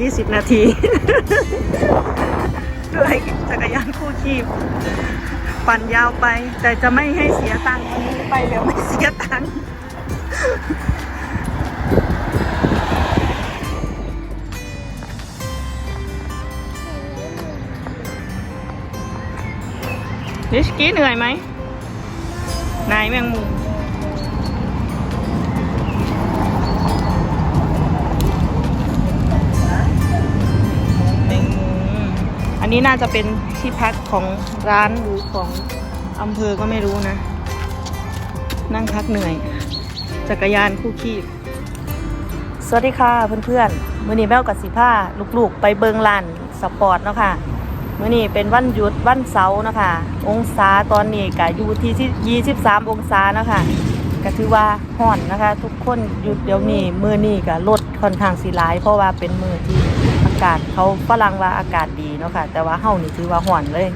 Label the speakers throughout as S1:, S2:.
S1: 20 นาทีด้วยจักรยานคู่ชีพ ปั่นยาวไป แต่จะไม่ให้เสียตังค์วันนี้ไปเดี๋ยวไม่เสียตังค์นิชกี้เหนื่อยไหมนายแมงมุม นนี้น่าจะเป็นที่พักของร้านหรือของอำเภอก็ไม่รู้นะ นั่งพักเหนื่อย จักรยานคู่คีบสวัสดีค่ะเพื่อนๆมื่อนี้แมวกับสีผ้าลูกๆ ไปเบิงลานสปอร์ตเนาะค่ะมื่อนี้เป็นวันหยุดวันเสาร์เนาะค่ะองศาตอนนี้ก็อยู่ที่ 23 องศาเนาะค่ะ ก็ถือว่าห่อนนะคะ ทุกคนหยุดเดี๋ยวนี้มือนี้ก็ลดค่อนข้างสีหลาย เพราะว่าเป็นมือที่อากาศเขาฝรั่งว่าอากาศดีเนาะค่ะ แต่ว่าเฮานี่ถือว่าห่อนเลย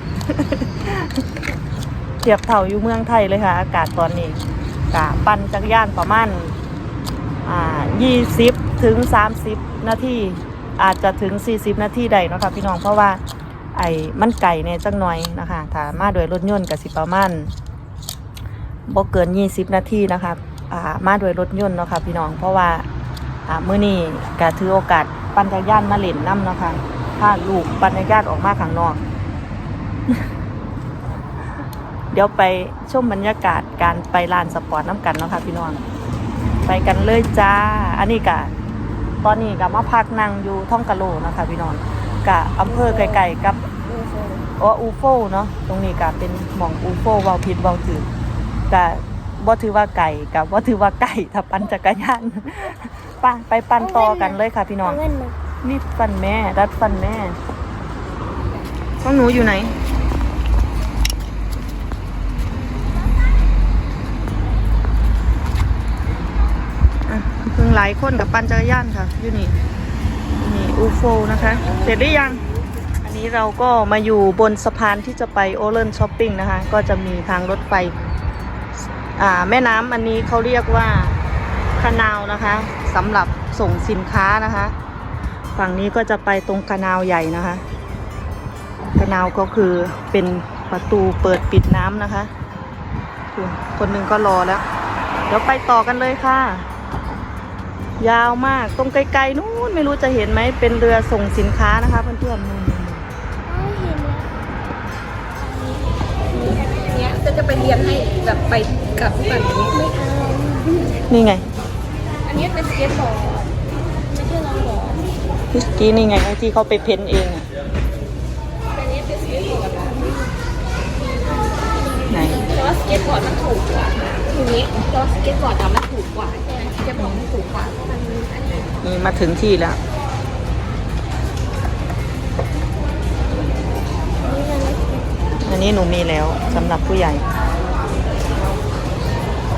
S1: เทียบเท่าอยู่เมืองไทยเลยค่ะ อากาศตอนนี้กะปั่นจักรยานประมาณอ่า20ถึง 30 นาทีอาจจะถึง 40 นาทีได้เนาะค่ะพี่น้องเพราะว่าไอ้มันไก่เนี่ยจังหน่อยนะคะถ้ามาโดยรถยนต์กับสิประมาณ บ่เกิน 20 นาทีนะคะอ่ามาโดยรถยนต์เนาะค่ะพี่น้อง เพราะว่าอ่ามื้อนี้ก็ถือโอกาสปั่นจักรยานมาเล่นน้ำเนาะค่ะพาลูกปั่นจักรยานออกมาข้างนอก เดี๋ยวไปชมบรรยากาศการไปลานสปอร์ตน้ำกันเนาะค่ะพี่น้อง ไปกันเลยจ้า อันนี้กะตอนนี้กะมาพักนั่งอยู่ท่องกะโลนะคะ พี่น้องกะอำเภอไกลๆกับอ๋ออูโฟเนาะตรงนี้กะเป็นหม่องอูโฟวาผิดวาถือ กะบ่ถือว่าไก่กับบ่ถือว่าไก่ถ้าปั่นจักรยานไป้าไปปั่นต่อกันเลยค่ะพี่น้อง
S2: เงินมา
S1: นี่ฟันแม่ดัดฟันแม่น้องหนูอยู่ไหน อะเพิ่งหลายคนกับปั่นจักรยานค่ะอยู่นี่นี่อูโฟนะคะ เสร็จหรือยัง อันนี้เราก็มาอยู่บนสะพานที่จะไปโอเลนช้อปปิ้งนะคะ ก็จะมีทางรถไฟอ่า แม่น้ำอันนี้เขาเรียกว่าคานาวนะคะสำหรับส่งสินค้านะคะ ฝั่งนี้ก็จะไปตรงคานาวใหญ่นะคะคานาวก็คือเป็นประตูเปิดปิดน้ำนะคะคุณคนหนึ่งก็รอแล้ว เดี๋ยวไปต่อกันเลยค่ะ ยาวมากตรงไกลๆนู้นไม่รู้จะเห็นไหมเป็นเรือส่งสินค้านะคะเพื่อนๆนู่น
S3: ก็จะไปเรียนให้แบบไปกับฝั่งนี้
S2: ไม่เอา
S1: นี่ไง
S3: อันนี้เป็นสเก็ตบอร์ด
S2: ไม่ใช่เราหรอ
S1: เมื่อกี้นี่ไงที่เขาไปเพ้นเองอะ
S3: อันนี้เป็นสเก็ตบอร์ดนะ
S1: ไหน
S3: แต่ว่าสเก็ตบอร์ดมันถูกกว่าทีนี้แต่ว่าสเก็ตบอร์ดอะมันถูกกว่าใช่ไหมสเก็ตบอร์ดมันถูกกว่ามันอันนี้
S1: นี่มาถึงที่แล้ว อันนี้หนูมีแล้วสำหรับผู้ใหญ่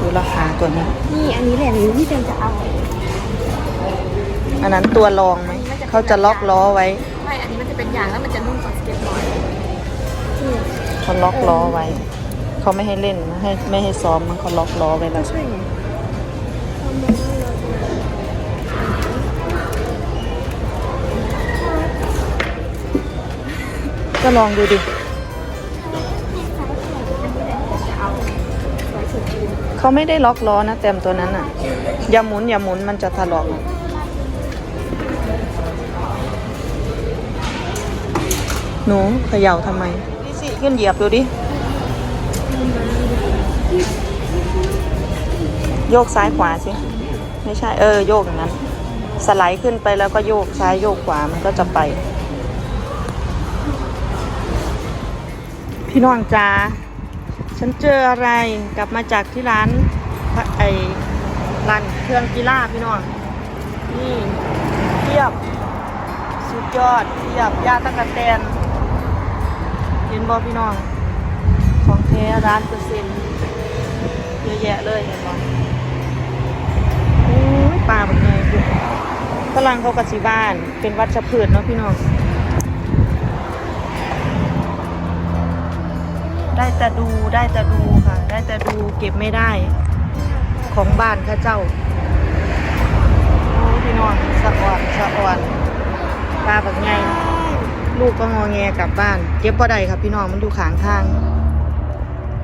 S1: ดูราคาตัวนี้
S2: นี่อันนี้แหละหรือที่เจนจะเอา
S1: อันนั้นตัวรองไหม เขาจะล็อกล้อไว้
S3: ไม่ อันนี้มันจะเป็นยางแล้วมันจะนุ่มกว่าสเก็ตบอร์ด
S1: เขาล็อกล้อไว้ เขาไม่ให้เล่นไม่ให้ไม่ให้ซ้อมมันเขาล็อกล้อไว้แล้ว
S2: ช่วยไงเอามาให้เราดู
S1: ก็ลองดูดิ เขาไม่ได้ล็อกล้อนะเต็มตัวนั้นอะ อย่าหมุนอย่าหมุนมันจะถลอกหนูเขย่าทำไมนี่สิขึ้นเหยียบดูดิ โยกซ้ายขวาสิ ไม่ใช่เออ โยกอย่างนั้น สไลด์ขึ้นไปแล้วก็โยกซ้ายโยกขวามันก็จะไป พี่น้องจ้า ฉันเจออะไรกลับมาจากที่ร้านไอร้านเครื่องกีฬาพี่น้องนี่เทียบ สุดยอดเทียบยาตะกะแตนเห็นบอพี่น้อง ของแท้ร้านเปอร์เซ็นต์เยอะแยะเลยเห็นบอโอ้ยปลาแบบไงคุณฝรั่งเขากสิบ้าน เป็นวัชพืชเนาะพี่น้อง ได้แต่ดูได้แต่ดูค่ะ ได้แต่ดูเก็บไม่ได้ ของบ้านข้าเจ้าโอ้พี่น้องสะอ่อนสะอ่อนปลาแบบไงลูกก็งอแงกลับบ้าน เก็บบ่ได้ครับพี่น้องมันอยู่ขางทาง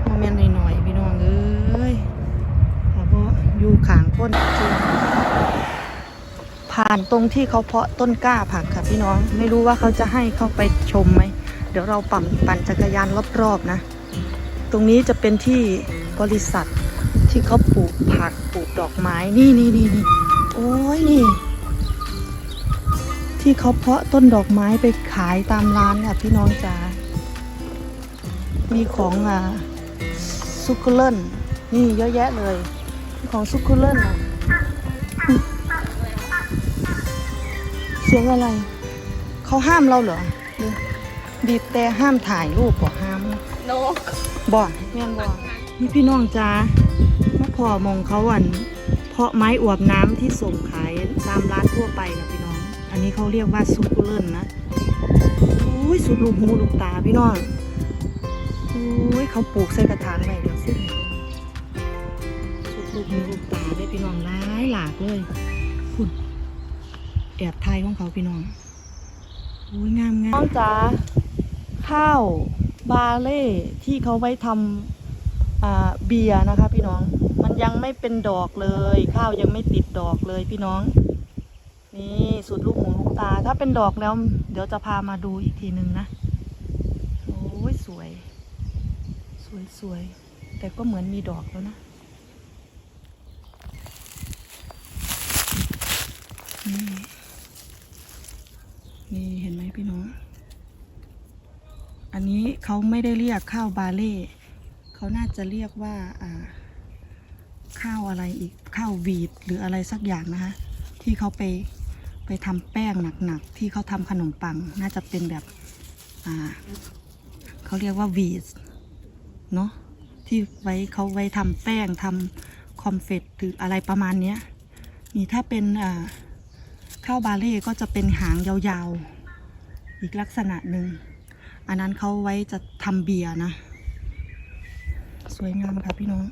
S1: โมเมนต์หน่อยๆพี่น้องเอ้ยแต่พออยู่ขางก้นจริงผ่านตรงที่เขาเพาะต้นกล้าผักค่ะพี่น้อง ไม่รู้ว่าเขาจะให้เข้าไปชมไหม เดี๋ยวเราปั่นปั่นจักรยานรอบๆนะ ตรงนี้จะเป็นที่บริษัทที่เขาปลูกผักปลูกดอกไม้นี่นี่นี่นี่โอ้ยนี่ ที่เขาเพาะต้นดอกไม้ไปขายตามร้านอะพี่น้องจ๋ามีของอ่าซุกเกอร์เลนนี่เยอะแยะเลยของซุกเกอร์เลนอะเสียงอะไร เขาห้ามเราเหรอ บีบแต่ห้ามถ่ายรูปบ่ห้าม
S3: โนก
S1: บ่แม่นบ่นี่พี่น้องจ้ามาพอมองเขาอัน เพาะไม้อวบน้ำที่ส่งขายตามร้านทั่วไปนะพี่น้อง อันนี้เขาเรียกว่าซุปเปอร์เลินนะอุ้ยสุดลูกหูลูกตาพี่น้องอุ้ยเขาปลูกใส่กระถางไว้เดี๋ยวสิสุดลูกหูลูกตาได้อพี่น้องหลายหลากเลยคุณแอบไทยของเขาพี่น้อง อุ้ยงามงามน้องจ๋าข้าวบาเล่ที่เขาไว้ทำเบียร์นะคะ พี่น้อง มันยังไม่เป็นดอกเลย ข้าวยังไม่ติดดอกเลยพี่น้อง นี่สุดลูกหูลูกตา ถ้าเป็นดอกแล้ว เดี๋ยวจะพามาดูอีกทีหนึ่งนะโอ้ยสวย สวยสวยแต่ก็เหมือนมีดอกแล้วนะนี่เห็นไหมพี่น้อง อันนี้เขาไม่ได้เรียกข้าวบาเล่เขาน่าจะเรียกว่าข้าวอะไรอีกข้าววีดหรืออะไรสักอย่างนะคะที่เขาไปไปทำแป้งหนักๆที่เขาทำขนมปัง น่าจะเป็นแบบเขาเรียกว่าวีดเนาะที่ไว้เขาไว้ทำแป้งทำคอมเฟตหรืออะไรประมาณนี้นี่ถ้าเป็นข้าวบาเล่ก็จะเป็นหางยาวๆ อีกลักษณะหนึ่ง อันนั้นเขาไว้จะทำเบียร์นะ สวยงามค่ะพี่น้อง